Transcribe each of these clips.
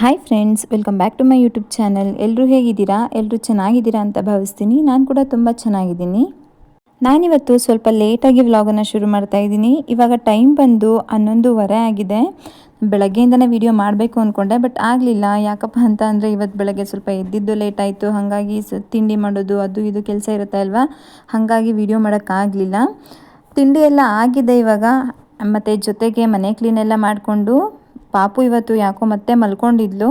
Hi friends welcome back to my YouTube channel ಎಲ್ಲರೂ ಹೇಗಿದ್ದೀರಾ? ಎಲ್ಲರೂ ಚೆನ್ನಾಗಿದ್ದೀರಾ ಅಂತ ಭಾವಿಸ್ತೀನಿ. ನಾನು ಕೂಡ ತುಂಬ ಚೆನ್ನಾಗಿದ್ದೀನಿ. ನಾನಿವತ್ತು ಸ್ವಲ್ಪ ಲೇಟಾಗಿ ವ್ಲಾಗನ್ನು ಶುರು ಮಾಡ್ತಾ ಇದ್ದೀನಿ. ಇವಾಗ ಟೈಮ್ ಬಂದು ಹನ್ನೊಂದುವರೆ ಆಗಿದೆ. ಬೆಳಗ್ಗೆಯಿಂದನೇ ವಿಡಿಯೋ ಮಾಡಬೇಕು ಅಂದ್ಕೊಂಡೆ ಬಟ್ ಆಗಲಿಲ್ಲ. ಯಾಕಪ್ಪ ಅಂತ ಅಂದರೆ ಇವತ್ತು ಬೆಳಗ್ಗೆ ಸ್ವಲ್ಪ ಎದ್ದಿದ್ದು ಲೇಟ್ ಆಯಿತು. ಹಾಗಾಗಿ ತಿಂಡಿ ಮಾಡೋದು, ಅದು ಇದು ಕೆಲಸ ಇರುತ್ತೆ ಅಲ್ವಾ? ಹಾಗಾಗಿ ವಿಡಿಯೋ ಮಾಡೋಕ್ಕಾಗಲಿಲ್ಲ ತಿಂಡಿ ಎಲ್ಲ ಆಗಿದೆ ಇವಾಗ. ಮತ್ತು ಜೊತೆಗೆ ಮನೆ ಕ್ಲೀನೆಲ್ಲ ಮಾಡಿಕೊಂಡು ಪಾಪು ಇವತ್ತು ಯಾಕೋ ಮತ್ತೆ ಮಲ್ಕೊಂಡಿದ್ಲು.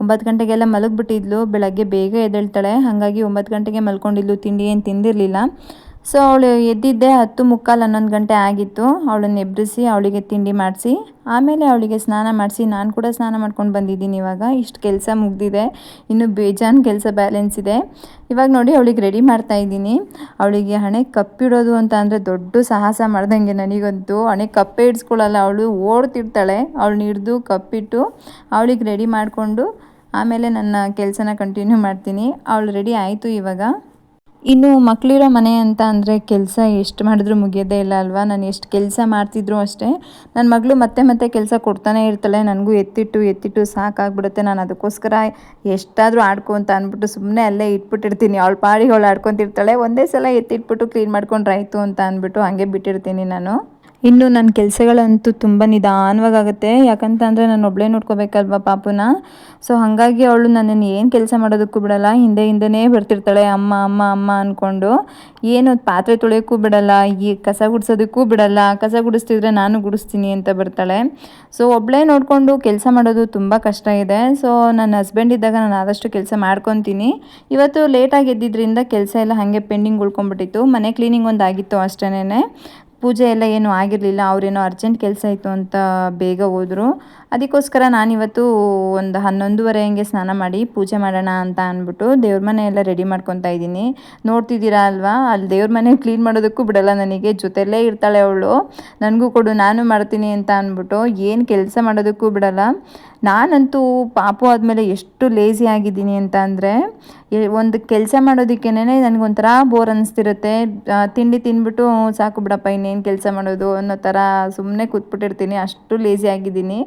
ಒಂಬತ್ತು ಗಂಟೆಗೆಲ್ಲ ಮಲಗಿಬಿಟ್ಟಿದ್ಲು. ಬೆಳಗ್ಗೆ ಬೇಗ ಎದ್ದೇಳ್ತಾಳೆ. ಹಾಗಾಗಿ ಒಂಬತ್ತು ಗಂಟೆಗೆ ಮಲ್ಕೊಂಡಿದ್ಲು. ತಿಂಡಿ ಏನು ತಿಂದಿರಲಿಲ್ಲ. ಸೊ ಅವಳು ಎದ್ದಿದ್ದೆ ಹತ್ತು ಮುಕ್ಕಾಲು ಹನ್ನೊಂದು ಗಂಟೆ ಆಗಿತ್ತು. ಅವಳನ್ನ ಎಬ್ಬಿಸಿ ಅವಳಿಗೆ ತಿಂಡಿ ಮಾಡಿಸಿ. ಆಮೇಲೆ ಅವಳಿಗೆ ಸ್ನಾನ ಮಾಡಿಸಿ, ನಾನು ಕೂಡ ಸ್ನಾನ ಮಾಡ್ಕೊಂಡು ಬಂದಿದ್ದೀನಿ ಇವಾಗ. ಇಷ್ಟು ಕೆಲಸ ಮುಗ್ದಿದೆ. ಇನ್ನು ಬೇಜಾನ್ ಕೆಲಸ ಬ್ಯಾಲೆನ್ಸ್ ಇದೆ. ಇವಾಗ ನೋಡಿ ಅವಳಿಗೆ ರೆಡಿ ಮಾಡ್ತಾ ಇದ್ದೀನಿ. ಅವಳಿಗೆ ಹಣೆ ಕಪ್ಪಿಡೋದು ಅಂತ ಅಂದರೆ ದೊಡ್ಡ ಸಾಹಸ ಮಾಡ್ದಂಗೆ ನನಗಂತೂ. ಹಣೆ ಕಪ್ಪೆ ಇಡ್ಸ್ಕೊಳ್ಳಲ್ಲ ಅವಳು. ಓಡ್ತಿರ್ತಾಳೆ. ಅವಳನ್ನ ಹಿಡ್ದು ಕಪ್ಪಿಟ್ಟು ಅವಳಿಗೆ ರೆಡಿ ಮಾಡಿಕೊಂಡು ಆಮೇಲೆ ನನ್ನ ಕೆಲಸನ ಕಂಟಿನ್ಯೂ ಮಾಡ್ತೀನಿ. ಅವಳು ರೆಡಿ ಆಯಿತು ಇವಾಗ. ಇನ್ನು ಮಕ್ಕಳಿರೋ ಮನೆ ಅಂತ ಅಂದರೆ ಕೆಲಸ ಎಷ್ಟು ಮಾಡಿದ್ರೂ ಮುಗಿಯೋದೇ ಇಲ್ಲ ಅಲ್ವಾ? ನಾನು ಎಷ್ಟು ಕೆಲಸ ಮಾಡ್ತಿದ್ರು ಅಷ್ಟೇ ನನ್ನ ಮಗಳು ಮತ್ತೆ ಮತ್ತೆ ಕೆಲಸ ಕೊಡ್ತಾನೆ ಇರ್ತಾಳೆ. ನನಗೂ ಎತ್ತಿಟ್ಟು ಎತ್ತಿಟ್ಟು ಸಾಕಾಗ್ಬಿಡುತ್ತೆ. ನಾನು ಅದಕ್ಕೋಸ್ಕರ ಎಷ್ಟಾದರೂ ಆಡ್ಕೊ ಅಂತ ಅಂದ್ಬಿಟ್ಟು ಸುಮ್ಮನೆ ಅಲ್ಲೇ ಇಟ್ಬಿಟ್ಟಿರ್ತೀನಿ. ಅವಳ ಪಾಡಿಗೆ ಅವಳು ಆಡ್ಕೊತಿರ್ತಾಳೆ. ಒಂದೇ ಸಲ ಎತ್ತಿಟ್ಬಿಟ್ಟು ಕ್ಲೀನ್ ಮಾಡ್ಕೊಂಡ್ರಾಯ್ತು ಅಂತ ಅಂದ್ಬಿಟ್ಟು ಹಾಗೆ ಬಿಟ್ಟಿರ್ತೀನಿ ನಾನು. ಇನ್ನು ನನ್ನ ಕೆಲಸಗಳಂತೂ ತುಂಬ ನಿಧಾನವಾಗುತ್ತೆ ಯಾಕಂತ ಅಂದರೆ ನಾನು ಒಬ್ಬಳೇ ನೋಡ್ಕೋಬೇಕಲ್ವ ಪಾಪುನ? ಸೊ ಹಾಗಾಗಿ ಅವಳು ನನ್ನನ್ನು ಏನು ಕೆಲಸ ಮಾಡೋದಕ್ಕೂ ಬಿಡಲ್ಲ, ಹಿಂದೆ ಹಿಂದೆನೇ ಬರ್ತಿರ್ತಾಳೆ ಅಮ್ಮ ಅಮ್ಮ ಅಮ್ಮ ಅಂದ್ಕೊಂಡು ಏನು ಪಾತ್ರೆ ತೊಳೆಯೋಕ್ಕೂ ಬಿಡಲ್ಲ, ಈ ಕಸ ಗುಡಿಸೋದಕ್ಕೂ ಬಿಡಲ್ಲ, ಕಸ ಗುಡಿಸ್ತಿದ್ರೆ ನಾನು ಗುಡಿಸ್ತೀನಿ ಅಂತ ಬರ್ತಾಳೆ. ಸೊ ಒಬ್ಬಳೇ ನೋಡಿಕೊಂಡು ಕೆಲಸ ಮಾಡೋದು ತುಂಬ ಕಷ್ಟ ಇದೆ. ಸೊ ನನ್ನ ಹಸ್ಬೆಂಡ್ ಇದ್ದಾಗ ನಾನು ಆದಷ್ಟು ಕೆಲಸ ಮಾಡ್ಕೊತೀನಿ. ಇವತ್ತು ಲೇಟಾಗಿ ಎದ್ದಿದ್ದರಿಂದ ಕೆಲಸ ಎಲ್ಲ ಹಾಗೆ ಪೆಂಡಿಂಗ್ ಉಳ್ಕೊಂಡ್ಬಿಟ್ಟಿತ್ತು. ಮನೆ ಕ್ಲೀನಿಂಗ್ ಒಂದು ಆಗಿತ್ತು ಅಷ್ಟೇನೆ ಪೂಜೆ ಎಲ್ಲ ಏನೂ ಆಗಿರಲಿಲ್ಲ, ಅವರೇನೋ ಅರ್ಜೆಂಟ್ ಕೆಲಸ ಇತ್ತು ಅಂತ ಬೇಗ ಹೋದರು. ಅದಕ್ಕೋಸ್ಕರ ನಾನಿವತ್ತು ಒಂದು ಹನ್ನೊಂದುವರೆ ಹಂಗೆ ಸ್ನಾನ ಮಾಡಿ ಪೂಜೆ ಮಾಡೋಣ ಅಂತ ಅಂದ್ಬಿಟ್ಟು ದೇವ್ರ ಮನೆ ಎಲ್ಲ ರೆಡಿ ಮಾಡ್ಕೊತಾ ಇದ್ದೀನಿ. ನೋಡ್ತಿದ್ದೀರಾ ಅಲ್ವಾ? ಅಲ್ಲಿ ದೇವ್ರ ಮನೆ ಕ್ಲೀನ್ ಮಾಡೋದಕ್ಕೂ ಬಿಡಲ್ಲ ನನಗೆ, ಜೊತೆಯಲ್ಲೇ ಇರ್ತಾಳೆ ಅವಳು. ನನಗೂ ಕೊಡು, ನಾನು ಮಾಡ್ತೀನಿ ಅಂತ ಅಂದ್ಬಿಟ್ಟು ಏನು ಕೆಲಸ ಮಾಡೋದಕ್ಕೂ ಬಿಡಲ್ಲ. ನಾನಂತೂ ಪಾಪು ಆದಮೇಲೆ ಎಷ್ಟು ಲೇಸಿ ಆಗಿದ್ದೀನಿ ಅಂತ ಅಂದರೆ ಒಂದು ಕೆಲಸ ಮಾಡೋದಕ್ಕೇನೆ ನನಗೊಂಥರ ಬೋರ್ ಅನ್ನಿಸ್ತಿರುತ್ತೆ ತಿಂಡಿ ತಿಂದ್ಬಿಟ್ಟು ಸಾಕು ಬಿಡಪ್ಪ, ಇನ್ನೇನು ಕೆಲಸ ಮಾಡೋದು? ಅನ್ನೋ ಥರ ಸುಮ್ಮನೆ ಕೂತ್ಬಿಟ್ಟಿರ್ತೀನಿ. ಅಷ್ಟು ಲೇಸಿ ಆಗಿದ್ದೀನಿ.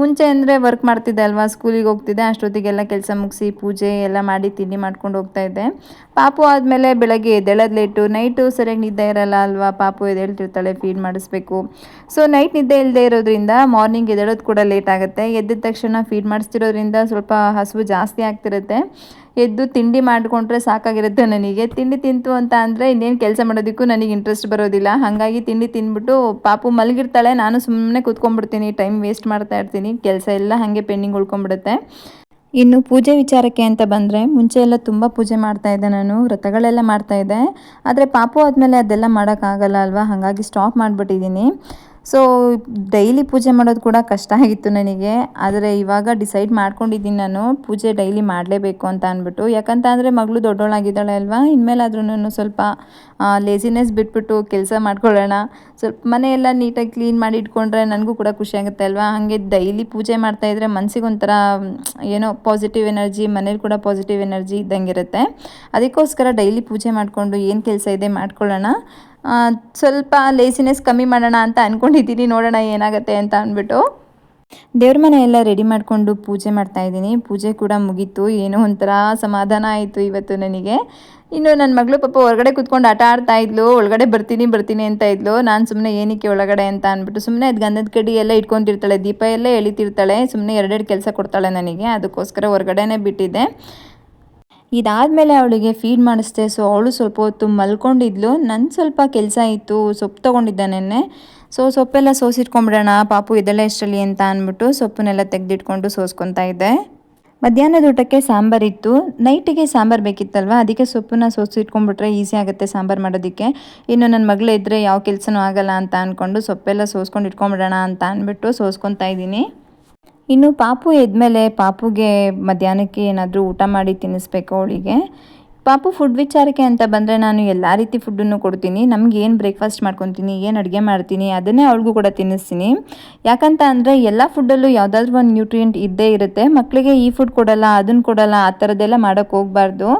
ಮುಂಚೆ ಅಂದರೆ ವರ್ಕ್ ಮಾಡ್ತಿದ್ದೆ ಅಲ್ವಾ ಸ್ಕೂಲಿಗೆ ಹೋಗ್ತಿದ್ದೆ, ಅಷ್ಟೊತ್ತಿಗೆಲ್ಲ ಕೆಲಸ ಮುಗಿಸಿ ಪೂಜೆ ಎಲ್ಲ ಮಾಡಿ ತಿಂಡಿ ಮಾಡ್ಕೊಂಡು ಹೋಗ್ತಾ ಇದ್ದೆ. ಪಾಪು ಆದಮೇಲೆ ಬೆಳಗ್ಗೆ ಎದ್ದೇಳೋದು ಲೇಟು ನೈಟು ಸರಿಯಾಗಿ ನಿದ್ದೆ ಇರಲ್ಲ ಅಲ್ವಾ, ಪಾಪು ಎದ್ದೇಳ್ತಿರ್ತಾಳೆ ಫೀಡ್ ಮಾಡಿಸ್ಬೇಕು. ಸೊ ನೈಟ್ ನಿದ್ದೆ ಇಲ್ಲದೆ ಇರೋದ್ರಿಂದ ಮಾರ್ನಿಂಗ್ ಎದ್ದೇಳೋದು ಕೂಡ ಲೇಟ್ ಆಗುತ್ತೆ. ಎದ್ದ ತಕ್ಷಣ ಫೀಡ್ ಮಾಡಿಸ್ತಿರೋದ್ರಿಂದ ಸ್ವಲ್ಪ ಹಸು ಜಾಸ್ತಿ ಆಗ್ತಿರುತ್ತೆ. ಎದ್ದು ತಿಂಡಿ ಮಾಡಿಕೊಂಡ್ರೆ ಸಾಕಾಗಿರುತ್ತೆ ನನಗೆ. ತಿಂಡಿ ತಿಂತು ಅಂತ ಅಂದರೆ ಇನ್ನೇನು ಕೆಲಸ ಮಾಡೋದಕ್ಕೂ ನನಗೆ ಇಂಟ್ರೆಸ್ಟ್ ಬರೋದಿಲ್ಲ. ಹಾಗಾಗಿ ತಿಂಡಿ ತಿಂದ್ಬಿಟ್ಟು ಪಾಪು ಮಲಗಿರ್ತಾಳೆ. ನಾನು ಸುಮ್ಮನೆ ಕೂತ್ಕೊಂಡ್ಬಿಡ್ತೀನಿ. ಟೈಮ್ ವೇಸ್ಟ್ ಮಾಡ್ತಾ ಇರ್ತೀನಿ. ಕೆಲಸ ಎಲ್ಲ ಹಾಗೆ ಪೆಂಡಿಂಗ್ ಉಳ್ಕೊಂಡ್ಬಿಡುತ್ತೆ. ಇನ್ನು ಪೂಜೆ ವಿಚಾರಕ್ಕೆ ಅಂತ ಬಂದರೆ ಮುಂಚೆ ಎಲ್ಲ ತುಂಬ ಪೂಜೆ ಮಾಡ್ತಾ ಇದ್ದೆ ನಾನು. ವ್ರತಗಳೆಲ್ಲ ಮಾಡ್ತಾ ಇದ್ದೆ. ಆದರೆ ಪಾಪು ಆದಮೇಲೆ ಅದೆಲ್ಲ ಮಾಡೋಕ್ಕಾಗಲ್ಲ ಅಲ್ವಾ? ಹಾಗಾಗಿ ಸ್ಟಾಪ್ ಮಾಡಿಬಿಟ್ಟಿದ್ದೀನಿ. ಸೊ ಡೈಲಿ ಪೂಜೆ ಮಾಡೋದು ಕೂಡ ಕಷ್ಟ ಆಗಿತ್ತು ನನಗೆ. ಆದರೆ ಇವಾಗ ಡಿಸೈಡ್ ಮಾಡ್ಕೊಂಡಿದ್ದೀನಿ ನಾನು, ಪೂಜೆ ಡೈಲಿ ಮಾಡಲೇಬೇಕು ಅಂತ ಅಂದ್ಬಿಟ್ಟು. ಯಾಕಂತ ಅಂದರೆ ಮಗಳು ದೊಡ್ಡವಳಾಗಿದ್ದಾಳೆ ಅಲ್ವಾ? ಇನ್ಮೇಲಾದ್ರೂ ಸ್ವಲ್ಪ ಲೇಸಿನೆಸ್ ಬಿಟ್ಬಿಟ್ಟು ಕೆಲಸ ಮಾಡ್ಕೊಳ್ಳೋಣ. ಸ್ವಲ್ಪ ಮನೆಯೆಲ್ಲ ನೀಟಾಗಿ ಕ್ಲೀನ್ ಮಾಡಿ ಇಟ್ಕೊಂಡ್ರೆ ನನಗೂ ಕೂಡ ಖುಷಿ ಆಗುತ್ತೆ ಅಲ್ವಾ? ಹಾಗೆ ಡೈಲಿ ಪೂಜೆ ಮಾಡ್ತಾಯಿದ್ರೆ ಮನಸ್ಸಿಗೆ ಒಂಥರ, ಏನೋ ಪಾಸಿಟಿವ್ ಎನರ್ಜಿ ಮನೇಲಿ ಕೂಡ ಪಾಸಿಟಿವ್ ಎನರ್ಜಿ ಇದ್ದಂಗಿರುತ್ತೆ ಅದಕ್ಕೋಸ್ಕರ ಡೈಲಿ ಪೂಜೆ ಮಾಡಿಕೊಂಡು ಏನು ಕೆಲಸ ಇದೆ ಮಾಡ್ಕೊಳ್ಳೋಣ. ಸ್ವಲ್ಪ ಲೇಸಿನೆಸ್ ಕಮ್ಮಿ ಮಾಡೋಣ ಅಂತ ಅಂದ್ಕೊಂಡಿದ್ದೀನಿ ನೋಡೋಣ ಏನಾಗುತ್ತೆ ಅಂತ ಅಂದ್ಬಿಟ್ಟು. ದೇವ್ರ ಮನೆ ಎಲ್ಲ ರೆಡಿ ಮಾಡಿಕೊಂಡು ಪೂಜೆ ಮಾಡ್ತಾ ಇದ್ದೀನಿ. ಪೂಜೆ ಕೂಡ ಮುಗೀತು. ಏನೋ ಒಂಥರ ಸಮಾಧಾನ ಆಯಿತು ಇವತ್ತು ನನಗೆ. ಇನ್ನು ನನ್ನ ಮಗಳು ಪಾಪ ಹೊರಗಡೆ ಕೂತ್ಕೊಂಡು ಆಟ ಆಡ್ತಾ ಇದ್ಲು. ಒಳಗಡೆ ಬರ್ತೀನಿ ಬರ್ತೀನಿ ಅಂತ ಇದ್ಲು. ನಾನು ಸುಮ್ಮನೆ ಏನಕ್ಕೆ ಒಳಗಡೆ ಅಂತ ಅಂದ್ಬಿಟ್ಟು ಸುಮ್ಮನೆ ಅದು ಗಂಧದ ಕಡಿ ಎಲ್ಲ ಇಟ್ಕೊಂಡಿರ್ತಾಳೆ ದೀಪ ಎಲ್ಲ ಎಳಿತಿರ್ತಾಳೆ. ಸುಮ್ಮನೆ ಎರಡೆರಡು ಕೆಲಸ ಕೊಡ್ತಾಳೆ ನನಗೆ. ಅದಕ್ಕೋಸ್ಕರ ಹೊರಗಡೆನೇ ಬಿಟ್ಟಿದ್ದೆ. ಇದಾದಮೇಲೆ ಅವಳಿಗೆ ಫೀಡ್ ಮಾಡಿಸ್ದೆ. ಸೊ ಅವಳು ಸ್ವಲ್ಪ ಹೊತ್ತು ಮಲ್ಕೊಂಡಿದ್ಲು. ನನ್ನ ಸ್ವಲ್ಪ ಕೆಲಸ ಇತ್ತು. ಸೊಪ್ಪು ತೊಗೊಂಡಿದ್ದೆ ನೆನ್ನೆ. ಸೊ ಸೊಪ್ಪೆಲ್ಲ ಸೋಸಿಟ್ಕೊಂಬಿಡೋಣ. ಪಾಪು ಇದೆಲ್ಲ ಎಷ್ಟರಲ್ಲಿ ಅಂತ ಅಂದ್ಬಿಟ್ಟು ಸೊಪ್ಪನ್ನೆಲ್ಲ ತೆಗೆದಿಟ್ಕೊಂಡು ಸೋಸ್ಕೊತಾ ಇದ್ದೆ. ಮಧ್ಯಾಹ್ನದ ಊಟಕ್ಕೆ ಸಾಂಬಾರಿತ್ತು ನೈಟಿಗೆ ಸಾಂಬಾರು ಬೇಕಿತ್ತಲ್ವ? ಅದಕ್ಕೆ ಸೊಪ್ಪನ್ನ ಸೋಸಿಟ್ಕೊಂಡ್ಬಿಟ್ರೆ ಈಸಿ ಆಗುತ್ತೆ ಸಾಂಬಾರು ಮಾಡೋದಕ್ಕೆ. ಇನ್ನು ನನ್ನ ಮಗಳು ಇದ್ದರೆ ಯಾವ ಕೆಲಸನೂ ಆಗಲ್ಲ ಅಂತ ಅಂದ್ಕೊಂಡು ಸೊಪ್ಪೆಲ್ಲ ಸೋಸ್ಕೊಂಡು ಇಟ್ಕೊಂಬಿಡೋಣ ಅಂತ ಅಂದ್ಬಿಟ್ಟು ಸೋಸ್ಕೊತಾ ಇದ್ದೀನಿ. ಇನ್ನು ಪಾಪು ಎದ್ಮೇಲೆ ಪಾಪುಗೆ ಮಧ್ಯಾಹ್ನಕ್ಕೆ ಏನಾದರೂ ಊಟ ಮಾಡಿ ತಿನ್ನಿಸ್ಬೇಕು ಅವಳಿಗೆ ಪಾಪು ಫುಡ್ ವಿಚಾರಕ್ಕೆ ಅಂತ ಬಂದರೆ ನಾನು ಎಲ್ಲ ರೀತಿ ಫುಡ್ಡನ್ನು ಕೊಡ್ತೀನಿ. ನಮ್ಗೆ ಏನು ಬ್ರೇಕ್ಫಾಸ್ಟ್ ಮಾಡ್ಕೊತೀನಿ, ಏನು ಅಡುಗೆ ಮಾಡ್ತೀನಿ ಅದನ್ನೇ ಅವಳಿಗೂ ಕೂಡ ತಿನ್ನಿಸ್ತೀನಿ. ಯಾಕಂತ ಅಂದರೆ ಎಲ್ಲ ಫುಡ್ಡಲ್ಲೂ ಯಾವುದಾದ್ರೂ ಒಂದು ನ್ಯೂಟ್ರಿಯೆಂಟ್ ಇದ್ದೇ ಇರುತ್ತೆ. ಮಕ್ಕಳಿಗೆ ಈ ಫುಡ್ ಕೊಡಲ್ಲ ಅದನ್ನು ಕೊಡಲ್ಲ, ಆ ಥರದ್ದೆಲ್ಲ ಮಾಡೋಕ್ಕೆ ಹೋಗಬಾರ್ದು.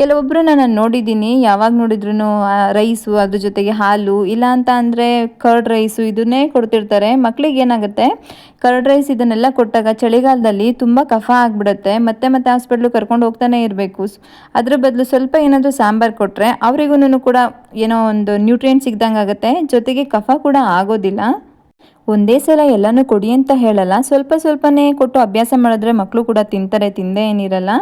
ಕೆಲವೊಬ್ಬರು ನಾನು ನೋಡಿದ್ದೀನಿ, ಯಾವಾಗ ನೋಡಿದ್ರು ರೈಸು ಅದ್ರ ಜೊತೆಗೆ ಹಾಲು, ಇಲ್ಲ ಅಂತ ಅಂದರೆ ಕರ್ಡ್ ರೈಸು ಇದನ್ನೇ ಕೊಡ್ತಿರ್ತಾರೆ. ಮಕ್ಕಳಿಗೆ ಏನಾಗುತ್ತೆ ಕರ್ಡ್ ರೈಸ್ ಇದನ್ನೆಲ್ಲ ಕೊಟ್ಟಾಗ ಚಳಿಗಾಲದಲ್ಲಿ ತುಂಬ ಕಫ ಆಗಿಬಿಡುತ್ತೆ. ಮತ್ತೆ ಮತ್ತೆ ಹಾಸ್ಪಿಟ್ಲಿಗೆ ಕರ್ಕೊಂಡು ಹೋಗ್ತಾನೆ ಇರಬೇಕು. ಅದ್ರ ಬದಲು ಸ್ವಲ್ಪ ಏನಾದರೂ ಸಾಂಬಾರು ಕೊಟ್ಟರೆ ಅವರಿಗೂ ಕೂಡ ಏನೋ ಒಂದು ನ್ಯೂಟ್ರಿಯೆಂಟ್ ಸಿಗ್ದಂಗೆ ಆಗುತ್ತೆ ಜೊತೆಗೆ ಕಫ ಕೂಡ ಆಗೋದಿಲ್ಲ. ಒಂದೇ ಸಲ ಎಲ್ಲನೂ ಕೊಡಿ ಅಂತ ಹೇಳಲ್ಲ. ಸ್ವಲ್ಪ ಸ್ವಲ್ಪನೇ ಕೊಟ್ಟು ಅಭ್ಯಾಸ ಮಾಡಿದ್ರೆ ಮಕ್ಕಳು ಕೂಡ ತಿಂತಾರೆ, ತಿಂದೇ ಏನಿರಲ್ಲ.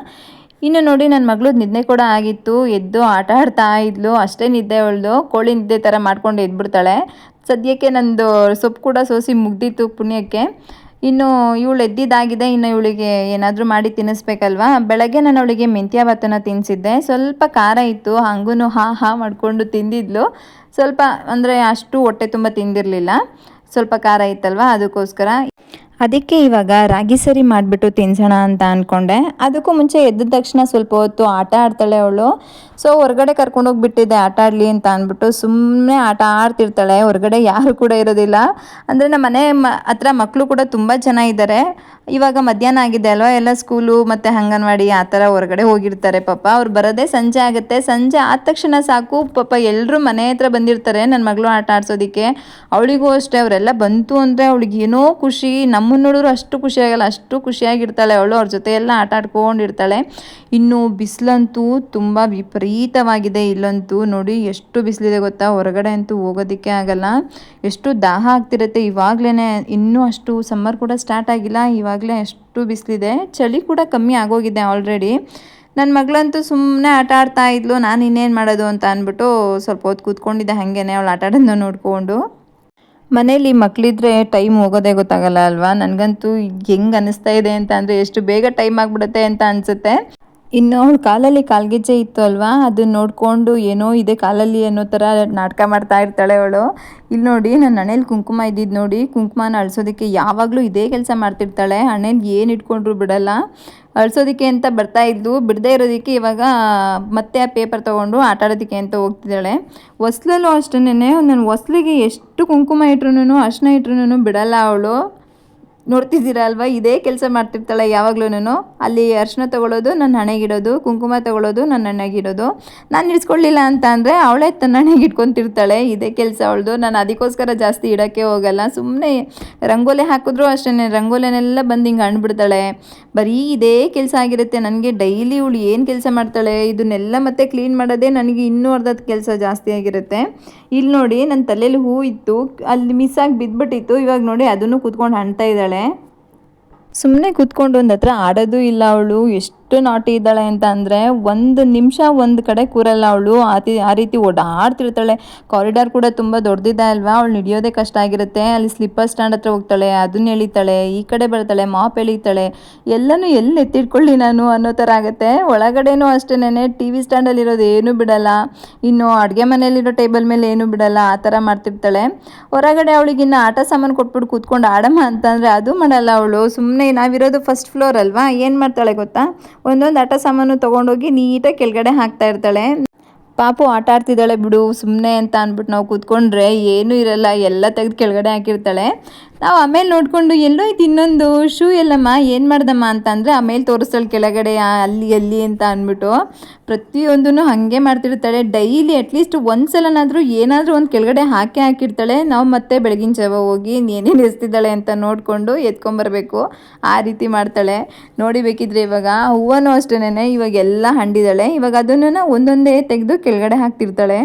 ಇನ್ನು ನೋಡಿ ನನ್ನ ಮಗಳು ನಿದ್ದೆ ಕೂಡ ಆಗಿತ್ತು. ಎದ್ದು ಆಟ ಆಡ್ತಾ ಇದ್ಲು. ಅಷ್ಟೇ ನಿದ್ದೆ ಅವಳದು ಕೋಳಿ ನಿದ್ದೆ ಥರ ಮಾಡ್ಕೊಂಡು ಎದ್ಬಿಡ್ತಾಳೆ. ಸದ್ಯಕ್ಕೆ ನಂದು ಸೊಪ್ಪು ಕೂಡ ಸೋಸಿ ಮುಗ್ದಿತ್ತು ಪುಣ್ಯಕ್ಕೆ. ಇನ್ನು ಇವಳು ಎದ್ದಿದ್ದಾಗಿದೆ, ಇನ್ನು ಇವಳಿಗೆ ಏನಾದರೂ ಮಾಡಿ ತಿನ್ನಿಸ್ಬೇಕಲ್ವಾ? ಬೆಳಗ್ಗೆ ನಾನು ಅವಳಿಗೆ ಮೆಂತ್ಯ ಭಾತನ ತಿನ್ನಿಸಿದ್ದೆ ಸ್ವಲ್ಪ ಖಾರ ಇತ್ತು ಹಂಗೂ ಹಾ ಹಾ ಮಾಡಿಕೊಂಡು ತಿಂದಿದ್ಲು. ಸ್ವಲ್ಪ ಅಂದರೆ ಅಷ್ಟು ಹೊಟ್ಟೆ ತುಂಬ ತಿಂದಿರಲಿಲ್ಲ. ಸ್ವಲ್ಪ ಖಾರ ಇತ್ತಲ್ವ, ಅದಕ್ಕೋಸ್ಕರ. ಅದಕ್ಕೆ ಇವಾಗ ರಾಗಿ ಸರಿ ಮಾಡಿಬಿಟ್ಟು ತಿನ್ಸೋಣ ಅಂತ ಅಂದ್ಕೊಂಡೆ ಅದಕ್ಕೂ ಮುಂಚೆ ಎದ್ದ ತಕ್ಷಣ ಸ್ವಲ್ಪ ಹೊತ್ತು ಆಟ ಆಡ್ತಾಳೆ ಅವಳು. ಸೊ ಹೊರಗಡೆ ಕರ್ಕೊಂಡು ಹೋಗಿಬಿಟ್ಟಿದ್ದೆ, ಆಟ ಆಡಲಿ ಅಂತ ಅಂದ್ಬಿಟ್ಟು ಸುಮ್ಮನೆ ಆಟ ಆಡ್ತಿರ್ತಾಳೆ. ಹೊರಗಡೆ ಯಾರು ಕೂಡ ಇರೋದಿಲ್ಲ. ಅಂದರೆ ನಮ್ಮ ಮನೆ ಮ, ಹತ್ರ ಮಕ್ಕಳು ಕೂಡ ತುಂಬ ಜನ ಇದ್ದಾರೆ ಇವಾಗ ಮಧ್ಯಾಹ್ನ ಆಗಿದೆ ಅಲ್ವಾ? ಎಲ್ಲ ಸ್ಕೂಲು ಮತ್ತು ಅಂಗನವಾಡಿ ಆ ಥರ ಹೊರಗಡೆ ಹೋಗಿರ್ತಾರೆ ಪಾಪ. ಅವ್ರು ಬರೋದೇ ಸಂಜೆ ಆಗುತ್ತೆ. ಸಂಜೆ ಆದ ತಕ್ಷಣ ಸಾಕು. ಪಾಪ ಎಲ್ಲರೂ ಮನೆ ಹತ್ರ ಬಂದಿರ್ತಾರೆ ನನ್ನ ಮಗಳು ಆಟ ಆಡ್ಸೋದಕ್ಕೆ. ಅವಳಿಗೂ ಅಷ್ಟೇ, ಅವರೆಲ್ಲ ಬಂತು ಅಂದರೆ ಅವಳಿಗೆ ಏನೋ ಖುಷಿ ನಮ್ಮನ್ನು ನೋಡಿದ್ರು ಅಷ್ಟು ಖುಷಿಯಾಗಲ್ಲ ಅಷ್ಟು ಖುಷಿಯಾಗಿರ್ತಾಳೆ ಅವಳು, ಅವ್ರ ಜೊತೆ ಎಲ್ಲ ಆಟ ಆಡ್ಕೊಂಡಿರ್ತಾಳೆ. ಇನ್ನು ಬಿಸಿಲಂತೂ ತುಂಬ ವಿಪರೀತವಾಗಿದೆ ಇಲ್ಲಂತೂ. ನೋಡಿ, ಎಷ್ಟು ಬಿಸಿಲಿದೆ ಗೊತ್ತಾ? ಹೊರಗಡೆ ಅಂತೂ ಹೋಗೋದಕ್ಕೆ ಆಗಲ್ಲ. ಎಷ್ಟು ದಾಹ ಆಗ್ತಿರುತ್ತೆ. ಇವಾಗಲೇ ಇನ್ನೂ ಅಷ್ಟು ಸಮ್ಮರ್ ಕೂಡ ಸ್ಟಾರ್ಟ್ ಆಗಿಲ್ಲ. ಇವಾಗ ಇವಾಗಲೇ ಅಷ್ಟು ಬಿಸಿಲಿದೆ. ಚಳಿ ಕೂಡ ಕಮ್ಮಿ ಆಗೋಗಿದೆ ಆಲ್ರೆಡಿ ನನ್ನ ಮಗಳಂತೂ ಸುಮ್ಮನೆ ಆಟ ಆಡ್ತಾ ಇದ್ಲು. ನಾನು ಇನ್ನೇನು ಮಾಡೋದು ಅಂತ ಅಂದ್ಬಿಟ್ಟು ಸ್ವಲ್ಪ ಹೊತ್ತು ಕೂತ್ಕೊಂಡಿದ್ದೆ. ಹಾಗೇನೆ ಅವಳು ಆಟ ಆಡೋದನ್ನ ನೋಡಿಕೊಂಡು. ಮನೇಲಿ ಮಕ್ಕಳಿದ್ರೆ ಟೈಮ್ ಹೋಗೋದೇ ಗೊತ್ತಾಗಲ್ಲ ಅಲ್ವಾ? ನನಗಂತೂ ಹೆಂಗೆ ಅನ್ನಿಸ್ತಾ ಇದೆ ಅಂತ ಅಂದರೆ ಎಷ್ಟು ಬೇಗ ಟೈಮ್ ಆಗಿಬಿಡುತ್ತೆ ಅಂತ ಅನಿಸುತ್ತೆ. ಇನ್ನು ಅವಳು ಕಾಲಲ್ಲಿ ಕಾಲ್ಗೆಜ್ಜೆ ಇತ್ತು ಅಲ್ವಾ? ಅದನ್ನ ನೋಡಿಕೊಂಡು ಏನೋ ಇದೆ ಕಾಲಲ್ಲಿ ಅನ್ನೋ ಥರ ನಾಟಕ ಮಾಡ್ತಾ ಇರ್ತಾಳೆ ಅವಳು. ಇಲ್ಲಿ ನೋಡಿ ನನ್ನ ಹಣೆಯಲ್ಲಿ ಕುಂಕುಮ ಇದ್ದಿದ್ದು ನೋಡಿ ಕುಂಕುಮನ ಅಳಿಸೋದಕ್ಕೆ ಯಾವಾಗಲೂ ಇದೇ ಕೆಲಸ ಮಾಡ್ತಿರ್ತಾಳೆ. ಹಣೆಯಲ್ಲಿ ಏನು ಇಟ್ಕೊಂಡ್ರು ಬಿಡಲ್ಲ. ಅಳಿಸೋದಕ್ಕೆ ಅಂತ ಬರ್ತಾ ಇದ್ಲು. ಬಿಡದೇ ಇರೋದಕ್ಕೆ ಇವಾಗ ಮತ್ತೆ ಆ ಪೇಪರ್ ತೊಗೊಂಡು ಆಟ ಆಡೋದಕ್ಕೆ ಅಂತ ಹೋಗ್ತಿದ್ದಾಳೆ. ಹೊಸ್ಲಲ್ಲೂ ಅಷ್ಟೇ ನಾನು ಹೊಸ್ಲಿಗೆ ಎಷ್ಟು ಕುಂಕುಮ ಇಟ್ರು ಅರ್ಶಿನ ಇಟ್ರು ಬಿಡಲ್ಲ ಅವಳು. ನೋಡ್ತಿದ್ದೀರಾ ಅಲ್ವಾ ಇದೇ ಕೆಲಸ ಮಾಡ್ತಿರ್ತಾಳೆ ಯಾವಾಗ್ಲೂ ಅಲ್ಲಿ ಅರ್ಶಿನ ತೊಗೊಳೋದು ನನ್ನ ಹಣೆಗಿಡೋದು, ಕುಂಕುಮ ತೊಗೊಳೋದು ನನ್ನ ಹಣೆಗಿಡೋದು. ನಾನು ಇಡ್ಸ್ಕೊಳ್ಳಿಲ್ಲ ಅಂತ ಅಂದರೆ ಅವಳೇ ತನ್ನ ಹಣೆಗೆ ಇಟ್ಕೊತಿರ್ತಾಳೆ ಇದೇ ಕೆಲಸ ಅವಳದು. ನಾನು ಅದಕ್ಕೋಸ್ಕರ ಜಾಸ್ತಿ ಇಡೋಕ್ಕೆ ಹೋಗಲ್ಲ. ಸುಮ್ಮನೆ ರಂಗೋಲಿ ಹಾಕಿದ್ರು ಅಷ್ಟೇ ರಂಗೋಲೆನೆಲ್ಲ ಬಂದು ಹಿಂಗೆ ಹಣ್ಬಿಡ್ತಾಳೆ ಬರೀ ಇದೇ ಕೆಲಸ ಆಗಿರುತ್ತೆ. ನನಗೆ ಡೈಲಿ ಇವಳು ಏನು ಕೆಲಸ ಮಾಡ್ತಾಳೆ? ಇದನ್ನೆಲ್ಲ ಮತ್ತೆ ಕ್ಲೀನ್ ಮಾಡೋದೇ ನನಗೆ ಇನ್ನೂ ಅರ್ಧದ ಕೆಲಸ ಜಾಸ್ತಿ ಆಗಿರುತ್ತೆ. ಇಲ್ಲಿ ನೋಡಿ ನನ್ನ ತಲೆಯಲ್ಲಿ ಹೂ ಇತ್ತು. ಅಲ್ಲಿ ಮಿಸ್ ಆಗಿ ಬಿದ್ದುಬಿಟ್ಟಿತ್ತು ಇವಾಗ ನೋಡಿ ಅದನ್ನು ಕೂತ್ಕೊಂಡು ಹಣ್ತಾ ಇದ್ದಾಳೆ. ಸುಮ್ಮನೆ ಕೂತ್ಕೊಂಡು ಒಂದು ಹತ್ರ ಆಡೋದು ಇಲ್ಲ ಅವಳು ಎಷ್ಟು ನಾಟಿ ಇದ್ದಾಳೆ ಅಂತ ಅಂದರೆ ಒಂದು ನಿಮಿಷ ಒಂದು ಕಡೆ ಕೂರಲ್ಲ ಅವಳು. ಆತಿ ಆ ರೀತಿ ಓಡಾಡ್ತಿರ್ತಾಳೆ. ಕಾರಿಡಾರ್ ಕೂಡ ತುಂಬ ದೊಡ್ಡದಿದೆ ಅಲ್ವಾ? ಅವಳು ಹಿಡಿಯೋದೇ ಕಷ್ಟ ಆಗಿರುತ್ತೆ. ಅಲ್ಲಿ ಸ್ಲಿಪ್ಪರ್ ಸ್ಟ್ಯಾಂಡ್ ಹತ್ರ ಹೋಗ್ತಾಳೆ, ಅದನ್ನ ಎಳಿತಾಳೆ, ಈ ಕಡೆ ಬರ್ತಾಳೆ ಮಾಪ್ ಎಳಿತಾಳೆ. ಎಲ್ಲನೂ ಎಲ್ಲಿ ಎತ್ತಿಟ್ಕೊಳ್ಳಿ ನಾನು ಅನ್ನೋ ಥರ ಆಗುತ್ತೆ. ಒಳಗಡೆನೂ ಅಷ್ಟೇನೆ ಟಿ ವಿ ಸ್ಟ್ಯಾಂಡಲ್ಲಿರೋದು ಏನೂ ಬಿಡಲ್ಲ. ಇನ್ನು ಅಡುಗೆ ಮನೆಯಲ್ಲಿರೋ ಟೇಬಲ್ ಮೇಲೆ ಏನೂ ಬಿಡಲ್ಲ. ಆ ಥರ ಮಾಡ್ತಿರ್ತಾಳೆ. ಹೊರಗಡೆ ಅವಳಿಗೆ ಇನ್ನು ಆಟ ಸಾಮಾನು ಕೊಟ್ಬಿಟ್ಟು ಕೂತ್ಕೊಂಡು, ಆಡಮ್ಮ ಅಂತಂದರೆ ಅದು ಮಾಡಲ್ಲ ಅವಳು. ಸುಮ್ಮನೆ ನಾವಿರೋದು ಫಸ್ಟ್ ಫ್ಲೋರ್ ಅಲ್ವಾ? ಏನು ಮಾಡ್ತಾಳೆ ಗೊತ್ತಾ? ಒಂದೊಂದು ಆಟ ಸಾಮಾನು ತೊಗೊಂಡೋಗಿ ನೀಟಾಗಿ ಕೆಳಗಡೆ ಹಾಕ್ತಾ ಇರ್ತಾಳೆ. ಪಾಪು ಆಟ ಆಡ್ತಿದ್ದಾಳೆ ಬಿಡು ಸುಮ್ಮನೆ ಅಂತ ಅಂದ್ಬಿಟ್ಟು ನಾವು ಕೂತ್ಕೊಂಡ್ರೆ ಏನೂ ಇರಲ್ಲ, ಎಲ್ಲ ತೆಗೆದು ಕೆಳಗಡೆ ಹಾಕಿರ್ತಾಳೆ. ನಾವು ಆಮೇಲೆ ನೋಡಿಕೊಂಡು ಎಲ್ಲೋ ಇದು ಇನ್ನೊಂದು ಶೂ ಎಲ್ಲಮ್ಮ, ಏನು ಮಾಡ್ದಮ್ಮ ಅಂತಂದರೆ ಆಮೇಲೆ ತೋರಿಸ್ತಾಳೆ ಕೆಳಗಡೆ ಅಲ್ಲಿ ಅಲ್ಲಿ ಅಂತ ಅಂದ್ಬಿಟ್ಟು ಪ್ರತಿಯೊಂದೂ ಹಾಗೆ ಮಾಡ್ತಿರ್ತಾಳೆ. ಡೈಲಿ ಅಟ್ಲೀಸ್ಟ್ ಒಂದು ಸಲನಾದರೂ ಏನಾದರೂ ಒಂದು ಕೆಳಗಡೆ ಹಾಕಿ ಹಾಕಿರ್ತಾಳೆ. ನಾವು ಮತ್ತೆ ಬೆಳಗಿನ ಜಾವ ಹೋಗಿ ಏನೇನು ಎಸ್ತಿದ್ದಾಳೆ ಅಂತ ನೋಡಿಕೊಂಡು ಎತ್ಕೊಂಬರ್ಬೇಕು ಆ ರೀತಿ ಮಾಡ್ತಾಳೆ. ನೋಡಿಬೇಕಿದ್ರೆ ಇವಾಗ ಹೂವನೂ ಅಷ್ಟೇನೆ ಇವಾಗ ಎಲ್ಲ ಹಂಡಿದಾಳೆ ಇವಾಗ ಅದನ್ನು ಒಂದೊಂದೇ ತೆಗೆದು ಕೆಳಗಡೆ ಹಾಕ್ತಿರ್ತಾಳೆ.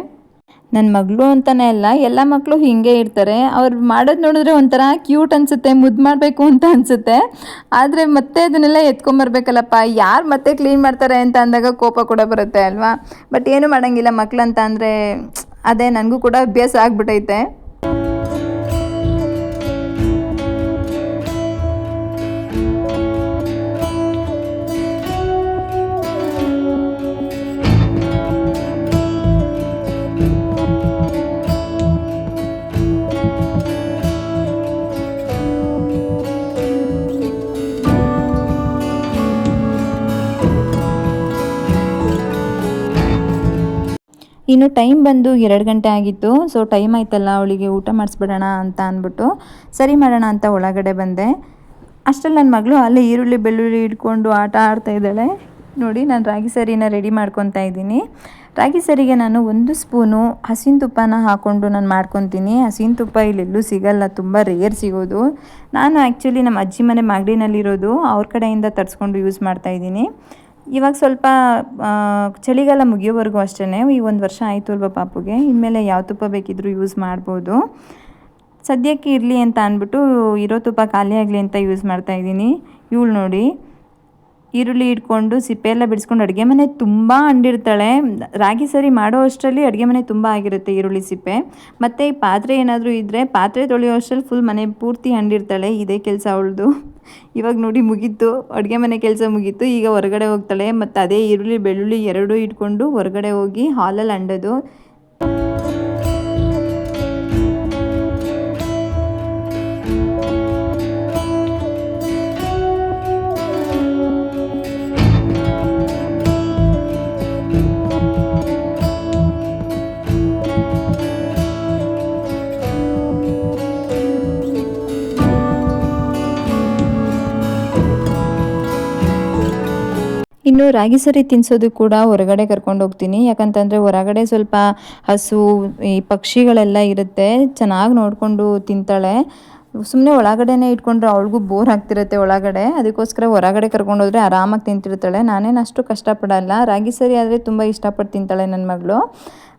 ನನ್ನ ಮಗಳು ಅಂತಲೇ ಅಲ್ಲ, ಎಲ್ಲ ಮಕ್ಕಳು ಹೀಗೆ ಇರ್ತಾರೆ. ಅವ್ರು ಮಾಡೋದು ನೋಡಿದ್ರೆ ಒಂಥರ ಕ್ಯೂಟ್ ಅನಿಸುತ್ತೆ ಮುದ್ದು ಮಾಡಬೇಕು ಅಂತ ಅನಿಸುತ್ತೆ. ಆದರೆ ಮತ್ತೆ ಅದನ್ನೆಲ್ಲ ಎತ್ಕೊಂಬರ್ಬೇಕಲ್ಲಪ್ಪ ಯಾರು ಮತ್ತೆ ಕ್ಲೀನ್ ಮಾಡ್ತಾರೆ ಅಂತ ಅಂದಾಗ ಕೋಪ ಕೂಡ ಬರುತ್ತೆ ಅಲ್ವಾ? ಬಟ್ ಏನು ಮಾಡೋಂಗಿಲ್ಲ ಮಕ್ಕಳಂತ ಅಂದರೆ, ಅದೇ ನನಗೂ ಕೂಡ ಅಭ್ಯಾಸ ಆಗಿಬಿಟ್ಟೈತೆ ಇನ್ನು ಟೈಮ್ ಬಂದು ಎರಡು ಗಂಟೆ ಆಗಿತ್ತು. ಸೊ ಟೈಮ್ ಆಯ್ತಲ್ಲ ಅವಳಿಗೆ ಊಟ ಮಾಡಿಸ್ಬಿಡೋಣ ಅಂತ ಅಂದ್ಬಿಟ್ಟು, ಸರಿ ಮಾಡೋಣ ಅಂತ ಒಳಗಡೆ ಬಂದೆ. ಅಷ್ಟರಲ್ಲಿ ನನ್ನ ಮಗಳು ಅಲ್ಲೇ ಈರುಳ್ಳಿ ಬೆಳ್ಳುಳ್ಳಿ ಇಟ್ಕೊಂಡು ಆಟ ಆಡ್ತಾ ಇದ್ದಾಳೆ. ನೋಡಿ, ನಾನು ರಾಗಿ ಸರಿನ ರೆಡಿ ಮಾಡ್ಕೊತಾ ಇದ್ದೀನಿ. ರಾಗಿ ಸರಿಗೆ ನಾನು ಒಂದು ಸ್ಪೂನು ಹಸಿನ ತುಪ್ಪನ ಹಾಕ್ಕೊಂಡು ನಾನು ಮಾಡ್ಕೊತೀನಿ. ಹಸಿನ ತುಪ್ಪ ಇಲ್ಲೆಲ್ಲೂ ಸಿಗಲ್ಲ, ತುಂಬ ರೇರ್ ಸಿಗೋದು. ನಾನು ಆ್ಯಕ್ಚುಲಿ ನಮ್ಮ ಅಜ್ಜಿ ಮನೆ ಮಾಗಡಿನಲ್ಲಿರೋದು. ಅವ್ರ ಕಡೆಯಿಂದ ತರಿಸ್ಕೊಂಡು ಯೂಸ್ ಮಾಡ್ತಾ ಇದ್ದೀನಿ. ಇವಾಗ ಸ್ವಲ್ಪ ಚಳಿಗಾಲ ಮುಗಿಯೋವರೆಗೂ ಅಷ್ಟೇ ಈ ಒಂದು ವರ್ಷ ಆಯಿತು ಅಲ್ವಾ ಪಾಪುಗೆ, ಇನ್ಮೇಲೆ ಯಾವ ತುಪ್ಪ ಬೇಕಿದ್ರೂ ಯೂಸ್ ಮಾಡ್ಬೋದು. ಸದ್ಯಕ್ಕೆ ಇರಲಿ ಅಂತ ಅಂದ್ಬಿಟ್ಟು, ಇರೋ ತುಪ್ಪ ಖಾಲಿ ಆಗಲಿ ಅಂತ ಯೂಸ್ ಮಾಡ್ತಾ ಇದ್ದೀನಿ. ಇವಳು ನೋಡಿ. ಈರುಳ್ಳಿ ಇಟ್ಕೊಂಡು, ಸಿಪ್ಪೆ ಎಲ್ಲ ಬಿಡಿಸ್ಕೊಂಡು ಅಡುಗೆ ಮನೆ ತುಂಬ ಅಂಡಿರ್ತಾಳೆ ರಾಗಿ ಸರಿ ಮಾಡೋ ಅಷ್ಟರಲ್ಲಿ ಅಡುಗೆ ಮನೆ ತುಂಬ ಆಗಿರುತ್ತೆ ಈರುಳ್ಳಿ, ಸಿಪ್ಪೆ. ಮತ್ತು ಈ ಪಾತ್ರೆ ಏನಾದರೂ ಇದ್ದರೆ ಪಾತ್ರೆ ತೊಳೆಯೋ ಅಷ್ಟರಲ್ಲಿ ಫುಲ್ ಮನೆ ಪೂರ್ತಿ ಅಂಡಿರ್ತಾಳೆ ಇದೇ ಕೆಲಸ ಅವಳದು. ಇವಾಗ ನೋಡಿ ಮುಗೀತು. ಅಡುಗೆ ಮನೆ ಕೆಲಸ ಮುಗೀತು. ಈಗ ಹೊರಗಡೆ ಹೋಗ್ತಾಳೆ. ಮತ್ತು ಅದೇ ಈರುಳ್ಳಿ, ಬೆಳ್ಳುಳ್ಳಿ ಎರಡೂ ಇಟ್ಕೊಂಡು ಹೊರಗಡೆ ಹೋಗಿ ಹಾಲಲ್ಲಿ ಅಂಡೋದು. ಇನ್ನು ರಾಗಿ ಸರಿ ತಿನ್ಸೋದು ಕೂಡ ಹೊರಗಡೆ ಕರ್ಕೊಂಡು ಹೋಗ್ತೀನಿ. ಯಾಕಂತಂದರೆ ಹೊರಗಡೆ ಸ್ವಲ್ಪ ಹಸು, ಈ ಪಕ್ಷಿಗಳೆಲ್ಲ ಇರುತ್ತೆ. ಚೆನ್ನಾಗಿ ನೋಡಿಕೊಂಡು ತಿಂತಾಳೆ. ಸುಮ್ಮನೆ ಒಳಗಡೆನೇ ಇಟ್ಕೊಂಡ್ರೆ ಅವಳಿಗೂ ಬೋರ್ ಆಗ್ತಿರುತ್ತೆ ಒಳಗಡೆ. ಅದಕ್ಕೋಸ್ಕರ ಹೊರಗಡೆ ಕರ್ಕೊಂಡು ಹೋದ್ರೆ ಆರಾಮಾಗಿ ತಿಂತಿರ್ತಾಳೆ. ನಾನೇನು ಅಷ್ಟು ಕಷ್ಟಪಡಲ್ಲ. ರಾಗಿ ಸರಿ ಆದರೆ ತುಂಬ ಇಷ್ಟಪಟ್ಟು ತಿಂತಾಳೆ ನನ್ನ ಮಗಳು.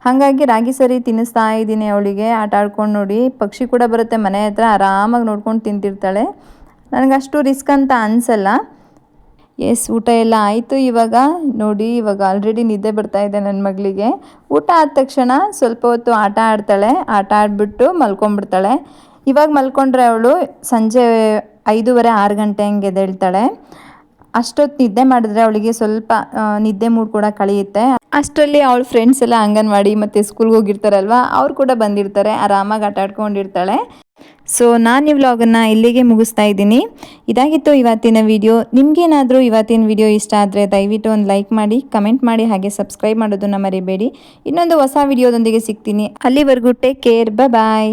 ಹಾಗಾಗಿ ರಾಗಿ ಸರಿ ತಿನ್ನಿಸ್ತಾ ಇದ್ದೀನಿ ಅವಳಿಗೆ. ಆಟ ಆಡ್ಕೊಂಡು ನೋಡಿ. ಪಕ್ಷಿ ಕೂಡ ಬರುತ್ತೆ. ಮನೆ ಹತ್ರ ಆರಾಮಾಗಿ ನೋಡ್ಕೊಂಡು ತಿಂತಿರ್ತಾಳೆ. ನನಗಷ್ಟು ರಿಸ್ಕ್ ಅಂತ ಅನಿಸಲ್ಲ. ಎಸ್ ಊಟ ಎಲ್ಲ ಆಯಿತು. ಇವಾಗ ನೋಡಿ, ಇವಾಗ ಆಲ್ರೆಡಿ ನಿದ್ದೆ ಬರ್ತಾ ಇದೆ ನನ್ನ ಮಗಳಿಗೆ. ಊಟ ಆದ ತಕ್ಷಣ ಸ್ವಲ್ಪ ಹೊತ್ತು ಆಟ ಆಡ್ತಾಳೆ. ಆಟ ಆಡಿಬಿಟ್ಟು ಮಲ್ಕೊಂಡ್ಬಿಡ್ತಾಳೆ. ಇವಾಗ ಮಲ್ಕೊಂಡ್ರೆ ಅವಳು ಸಂಜೆ ಐದೂವರೆ, ಆರು ಗಂಟೆ ಹಂಗೆ ಎದ್ದೇಳ್ತಾಳೆ. ಅಷ್ಟೊತ್ತು ನಿದ್ದೆ ಮಾಡಿದ್ರೆ ಅವಳಿಗೆ ಸ್ವಲ್ಪ ನಿದ್ದೆ ಮೂಡ್ ಕೂಡ ಕಳೆಯುತ್ತೆ. ಅಷ್ಟರಲ್ಲಿ ಅವಳ ಫ್ರೆಂಡ್ಸ್ ಎಲ್ಲ ಅಂಗನವಾಡಿ ಮತ್ತು ಸ್ಕೂಲ್ಗೆ ಹೋಗಿರ್ತಾರಲ್ವ, ಅವ್ರು ಕೂಡ ಬಂದಿರ್ತಾರೆ, ಆರಾಮಾಗಿ ಆಟ ಆಡ್ಕೊಂಡಿರ್ತಾಳೆ. ಸೊ ನಾನು ಈ ವ್ಲಾಗನ್ನು ಇಲ್ಲಿಗೆ ಮುಗಿಸ್ತಾ ಇದ್ದೀನಿ. ಇದಾಗಿತ್ತು ಇವತ್ತಿನ ವಿಡಿಯೋ ನಿಮಗೇನಾದರೂ ಇವತ್ತಿನ ವಿಡಿಯೋ ಇಷ್ಟ ಆದರೆ ದಯವಿಟ್ಟು ಒಂದು ಲೈಕ್ ಮಾಡಿ ಕಮೆಂಟ್ ಮಾಡಿ, ಹಾಗೆ ಸಬ್ಸ್ಕ್ರೈಬ್ ಮಾಡೋದನ್ನು ಮರಿಬೇಡಿ. ಇನ್ನೊಂದು ಹೊಸ ವಿಡಿಯೋದೊಂದಿಗೆ ಸಿಗ್ತೀನಿ. ಅಲ್ಲಿವರೆಗೂ ಟೇಕ್ ಕೇರ್ ಬಾಯ್